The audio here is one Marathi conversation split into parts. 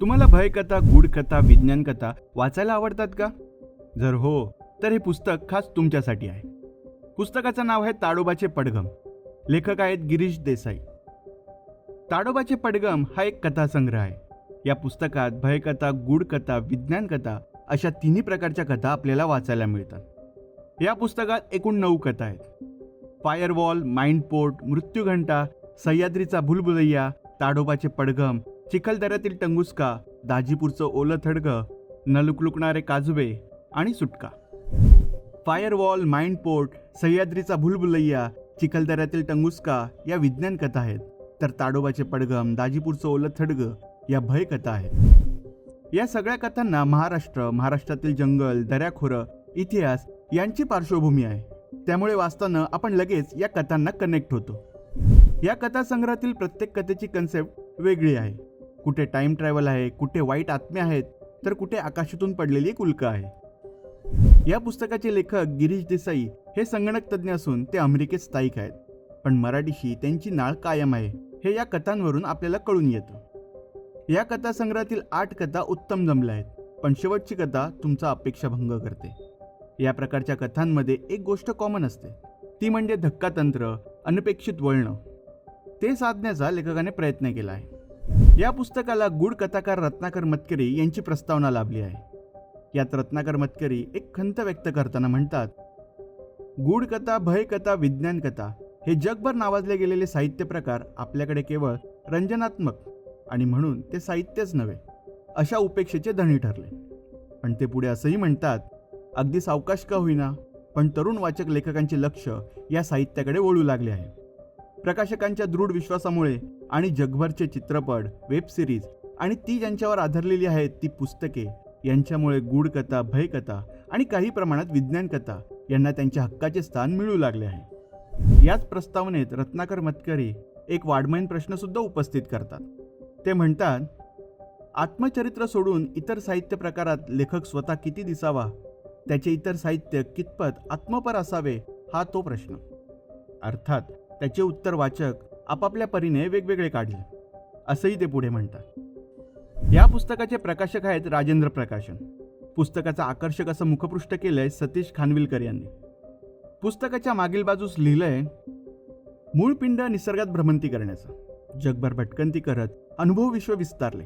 तुम्हाला भयकथा गूढकथा विज्ञान कथा वाचायला आवडतात का? जर हो तर हे पुस्तक खास तुमच्यासाठी आहे. पुस्तकाचं नाव आहे ताडोबाचे पडगम लेखक आहेत गिरीश देसाई. ताडोबाचे पडगम हा एक कथासंग्रह आहे. या पुस्तकात भयकथा गूढकथा विज्ञान कथा अशा तिन्ही प्रकारच्या कथा आपल्याला वाचायला मिळतात. या पुस्तकात एकूण नऊ कथा आहेत. फायरवॉल माइंड पोर्ट मृत्यूघंटा सह्याद्रीचा भुलभुलैया ताडोबाचे पडगम चिखलदऱ्यातील टंगुस्का दाजीपूरचं ओलं थडगं न लुकलुकणारे काजुबे आणि सुटका. फायरवॉल माइंड पोर्ट सह्याद्रीचा भुलभुलैया चिखलदऱ्यातील टंगुस्का या विज्ञान कथा आहेत. तर ताडोबाचे पडगम दाजीपूरचं ओलं थडगं या भयकथा आहेत. या सगळ्या कथांना महाराष्ट्र महाराष्ट्रातील जंगल दऱ्याखोरं इतिहास यांची पार्श्वभूमी आहे. त्यामुळे वाचताना आपण लगेच या कथांना कनेक्ट होतो. या कथासंग्रहातील प्रत्येक कथेची कन्सेप्ट वेगळी आहे. कुठे टाइम ट्रॅव्हल आहे कुठे वाईट आत्मे आहेत तर कुठे आकाशातून पडलेली एक आहे. या पुस्तकाचे लेखक गिरीश देसाई हे संगणक तज्ज्ञ असून ते अमेरिकेत स्थायिक आहेत. पण मराठीशी त्यांची नाळ कायम आहे हे या कथांवरून आपल्याला कळून येतं. या कथासंग्रहातील आठ कथा उत्तम जमल्या आहेत पण शेवटची कथा तुमचा अपेक्षाभंग करते. या प्रकारच्या कथांमध्ये एक गोष्ट कॉमन असते ती म्हणजे धक्कातंत्र अनपेक्षित वळणं. ते साधण्याचा लेखकाने प्रयत्न केला आहे. या पुस्तकाला गूढ कथाकार रत्नाकर मतकरी यांची प्रस्तावना लाभली आहे. यात रत्नाकर मतकरी एक खंत व्यक्त करताना म्हणतात गूढ कथा भयकथा विज्ञान कथा हे जगभर नावाजले गेलेले साहित्य प्रकार आपल्याकडे केवळ रंजनात्मक आणि म्हणून ते साहित्यच नव्हे अशा उपेक्षेचे धनी ठरले. पण ते पुढे असंही म्हणतात अगदी सावकाश का होईना पण तरुण वाचक लेखकांचे लक्ष या साहित्याकडे वळू लागले आहे. प्रकाशकांच्या दृढ विश्वासामुळे आणि जगभरचे चित्रपट वेब सिरीज आणि ती ज्यांच्यावर आधारलेली आहेत ती पुस्तके यांच्यामुळे गूढकथा भयकथा आणि काही प्रमाणात विज्ञान कथा यांना त्यांच्या हक्काचे स्थान मिळू लागले आहे. याच प्रस्तावनेत रत्नाकर मतकरी एक वाडमयीन प्रश्नसुद्धा उपस्थित करतात. ते म्हणतात आत्मचरित्र सोडून इतर साहित्य प्रकारात लेखक स्वतः किती दिसावा? त्याचे इतर साहित्य कितपत आत्मपर असावे? हा तो प्रश्न. अर्थात त्याचे उत्तर वाचक आपापल्या परीने वेगवेगळे काढले. असंही ते पुढे म्हणतात. या पुस्तकाचे प्रकाशक आहेत राजेंद्र प्रकाशन. पुस्तकाचं आकर्षक असं मुखपृष्ठ केलंय सतीश खानविलकर यांनी. पुस्तकाच्या मागील बाजूस लिहिलंय मूळ पिंड निसर्गात भ्रमंती करण्याचं. जगभर भटकंती करत अनुभव विश्व विस्तारले.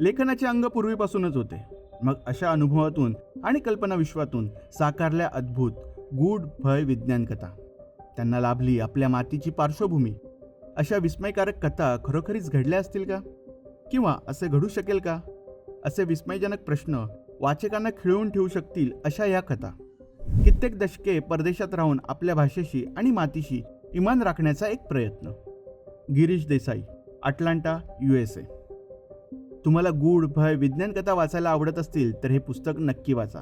लेखनाचे अंग पूर्वीपासूनच होते. मग अशा अनुभवातून आणि कल्पनाविश्वातून साकारल्या अद्भुत गूढ भय विज्ञान कथा. त्यांना लाभली आपल्या मातीची पार्श्वभूमी. अशा विस्मयकारक कथा खरोखरीच घडल्या असतील का? किंवा असे घडू शकेल का? असे विस्मयजनक प्रश्न वाचकांना खिळवून ठेवू शकतील अशा या कथा. कित्येक दशके परदेशात राहून आपल्या भाषेशी आणि मातीशी इमान राखण्याचा एक प्रयत्न. Girish Desai Atlanta U S A. तुम्हाला गूढ भय विज्ञान कथा वाचायला आवडत असतील तर हे पुस्तक नक्की वाचा.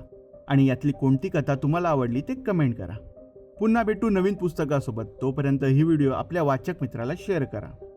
आणि यातली कोणती कथा तुम्हाला आवडली ते कमेंट करा. पुन्हा भेटू नवीन पुस्तकासोबत. तोपर्यंत ही व्हिडिओ आपल्या वाचक मित्राला शेअर करा.